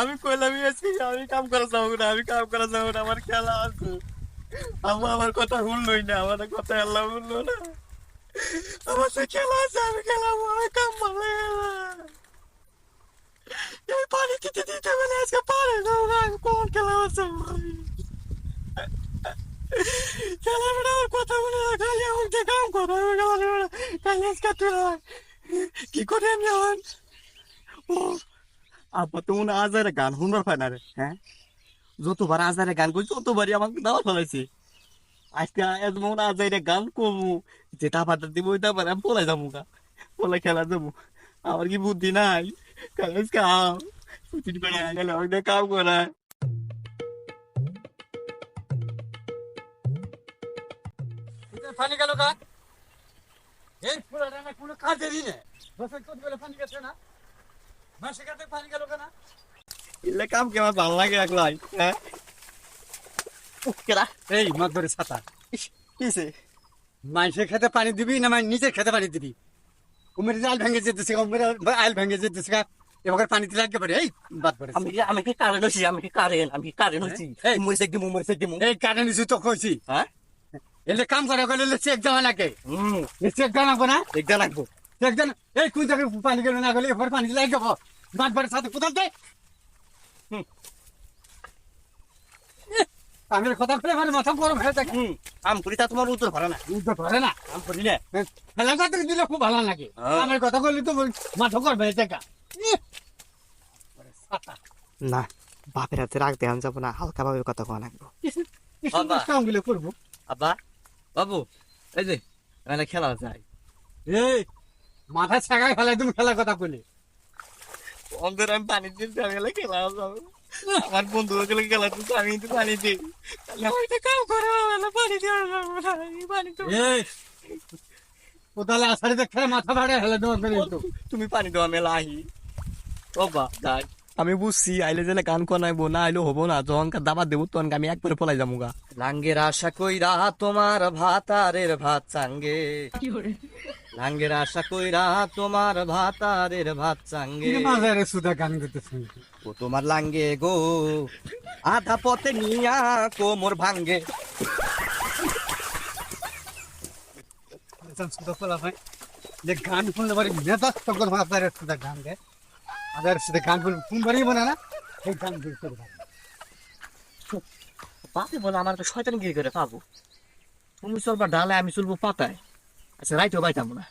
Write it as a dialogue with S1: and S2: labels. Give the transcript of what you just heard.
S1: আমি কইলাম আজকে আমি কাম করা যাব না, আমি কাম করা যাব না, আমার খেলা আছে। আম্মা আমার কথা শুনলই না, আমার কথা আল্লাহ শুনলো না। আমার সে খেলা আছে, আমি খেলাবো আমি কাম ভালো এই পানি দিতে দিতে মানে আজকে পারে না, আমি কোন খেলা আছে আমার কথা বলে কাম করো, আমি কি করে আমি আব্বা তো গান শুনবার পায় না রে হ্যাঁ? যতবার আজারে গান করছি ততবারই আমাকে দাওয়া ফেলাইছে আজকে এত মনে আজারে গান করব যে তাপাটা দিব ওই তারপরে আমি পলাই যাব গা পলাই খেলা যাব আমার কি বুদ্ধি নাই? কাম গেলে করায়
S2: পানি গেল কা এই না কোনো কাজেরই বসে কত বেলা পানি গেছে না? মাসে কাতে পানি গেল কেনা?
S1: এলে কাম কে আমার ভালো লাগে একলাই হ্যাঁ? কেডা?
S2: এই মাছ ধরে ছাতা।
S1: কিসে
S2: মাইসের খেতে পানি দিবি না মাই নিজের খেতে পানি দিবি? উমের আইল ভেঙে যেতেছে উমের আইল ভেঙে যেতেছে এবার পানি দিলে আগে পারে? এই বাদ পড়ে
S1: আমি কি- আমি কি কারেন্ট হচ্ছি আমি কি কারেন্ট আমি কি হচ্ছি
S2: এই।
S1: মরিছে দিমু মরিছে দিমু
S2: এই কারণে নিচু তো কইছি
S1: হ্যাঁ?
S2: এলে কাম করে গেলে চেক দেওয়া লাগে।
S1: হুম
S2: চেক জানাব না?
S1: দেখতে লাগবো।
S2: চেক জানা এই কোন জায়গায় পানি গেল না গেলে এবার পানি দিলে সাথে কোথাও দে। কথা আমার মাথা গরম হয়ে থাকে।
S1: আম করি তা তোমার উত্তর ভাড়া না।
S2: পারে না?
S1: আম করি না?
S2: খেলা কথা দিলে খুব ভালো লাগে।
S1: হ্যাঁ।
S2: কথা তো মাথা
S3: না বাপের হাতে রাখতে আমি যাব না হালকা ভাবে কথা কওয়া লাগবো।
S2: কামগুলো করব?
S1: আব্বা বাবু এই যে খেলা যায়।
S2: এই মাথা ছাগায় ফেলাই তুমি খেলার কথা বলি
S1: অন্তর আমি পানি দিতে আমি খেলা যাব আমার বন্ধু গেলে খেলা দিতে আমি কিন্তু পানি দিই তাহলে কাম করো পানি দেওয়া যাব না আমি পানি তো
S2: ও তাহলে আসারি দেখে মাথা ভাড়ে হেলে দেওয়া
S1: তুমি পানি দেওয়া মেলা আহি ও বা আমি বুঝছি আইলে যেন গান কনাইবো না আইলে হব না। যখন দাবা দেবো তখন আমি একবারে পলাই যাব গা লাঙ্গের আশা কইরা তোমার ভাতারের ভাত চাঙ্গে। লাঙ্গের আশা কইরা তোমার ভাতারের ভাত চাঙ্গে।
S2: মাঝারে সুদা গান করতেছে
S1: ও তোমার লাঙ্গে গো আধা পথে নিয়া কোমর ভাঙ্গে।
S2: সুদা ফলা ভাই যে গান শুনলে পারি নেতা তখন মাথারে সুদা গান গে আদার সাথে ফোন বলে না এই গানগুলো করে
S1: পাবে বলে আমার করে পাবো। তুমি চলবা ডালে, আমি চলবো পাতায়। আচ্ছা রাইতেও বাইতাম না।